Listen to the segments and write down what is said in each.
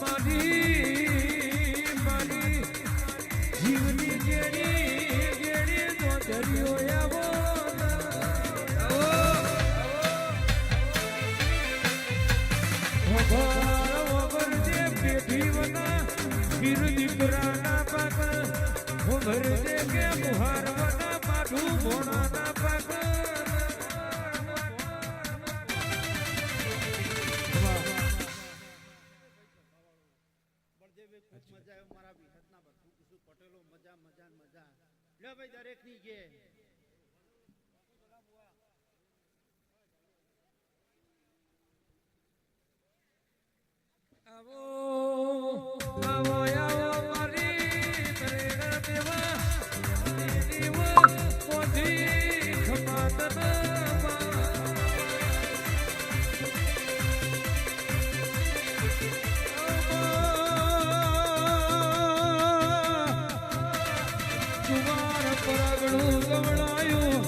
મારી પેઢી વના વીર દીકરાના પાક વગર જે કે મુહાર વના માઢું ભોણાના પાક બળદેવે મજા મજા મજા ને મજા ની પરગડું ગવડાયું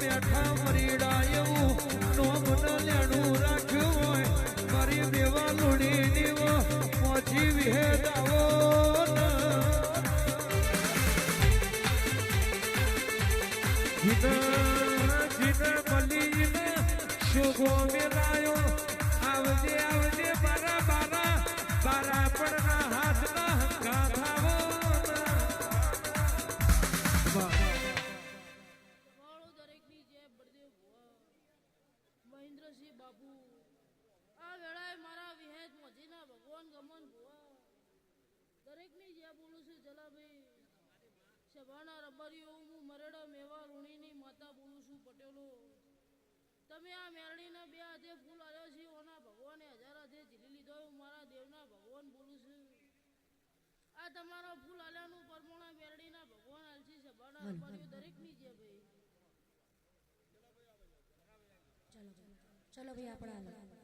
બેઠા મરીડાયું નોમ ન રાખ્યું હોય મારી દેવા લોડી દેવો મોજી વિહેદાવો જીના જીના બલીના શોભો મેલાયો ગમન ભુવા. દરેકની જય બોલું છું જલાભાઈ સભાના રબારીઓ હું મરેડા મેવા ઋણીની માતા બોલું છું પટેલો. તમે આ મેરણીના બે હાથે ફૂલ આવ્યો છે ઓના ભગવાને હજાર હાથે ઝીલી લીધો હું મારા દેવના ભગવાન બોલું છું. આ તમારા ફૂલ આલ્યાનું પરમોણા મેરડીના ભગવાન આલસી સભાના રબારીઓ દરેકની જે ભાઈ. ચલો ભાઈ આપણે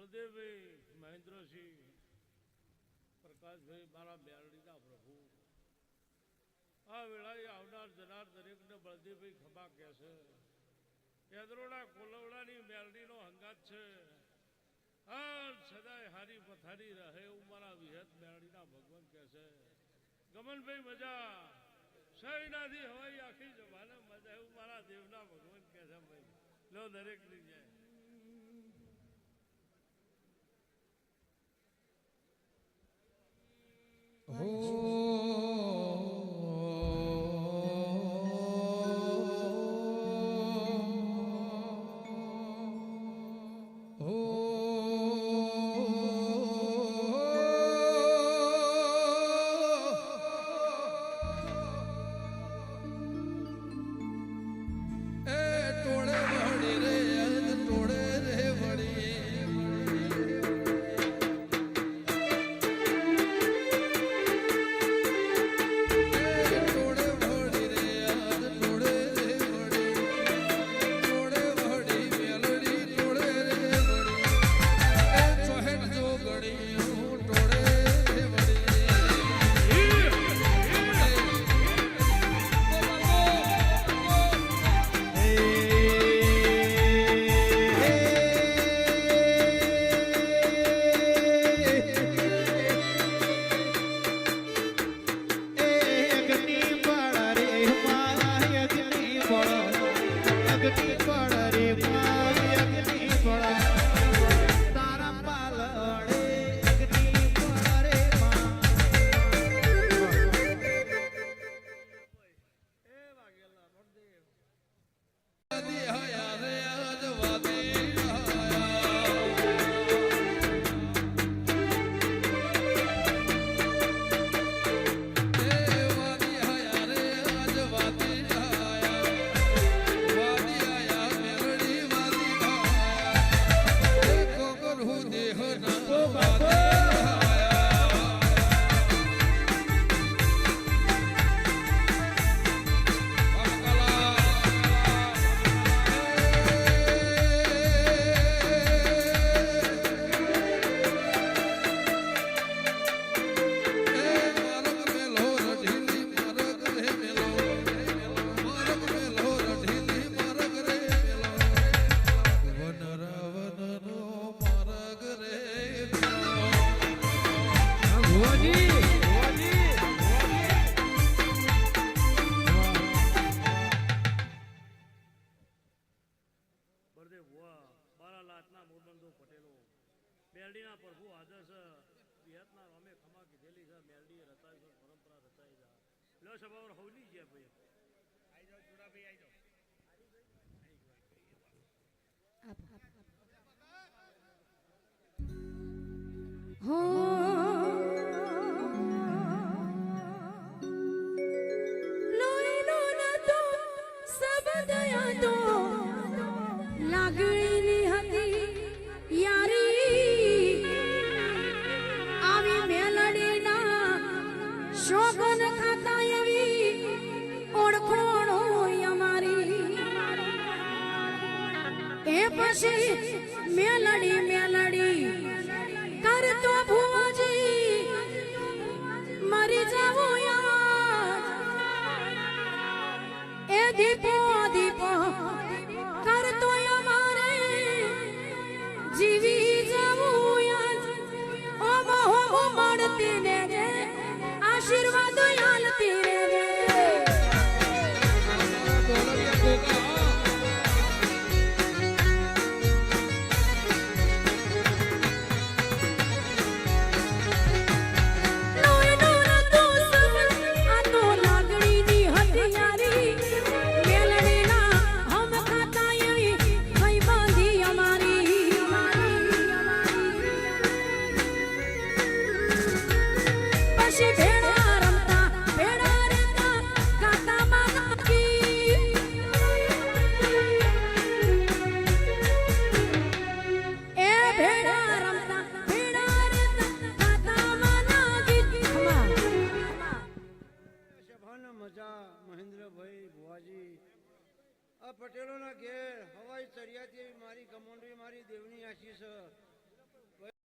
બળદેવભાઈ, મહેન્દ્રસિંહ, પ્રકાશભાઈ, મારા મેરડીના પ્રભુ. આ વેળાએ આવનાર જનાર દરેકને બળદેવભાઈ ખભા કહેશે કેદરોડા કોલવડાની મેરડીનો હંગાત છે. હા સદાય હારી પથારી રહે એવું મારા વિહત મેરડીના ભગવાન કહેશે ગમનભાઈ, મજા. સૈનાથી હવાઈ આખી જવાને મજા, એવું મારા દેવના ભગવાન કહેશે ભાઈ. લો દરેકની જાય. મોરબંધુ પટેલો. મેરડીના પ્રભુ આદર્શ વિહતના અમે ખમા કીધેલી છે. મેરડી રચાય છે. પરંપરા રચાઈ છે. લો સભાવર હવલી છે ભાઈ. આવી જાઓ, ચુડાભાઈ, આઈ જાઓ. એ પછી મેલડી મેલડી કરતો ભુવાજી મરી જાવું યાર. એ દીપો આ પટેલોના ઘેર હવાઈ એવી મારી કમોંડવી મારી દેવની આશીષ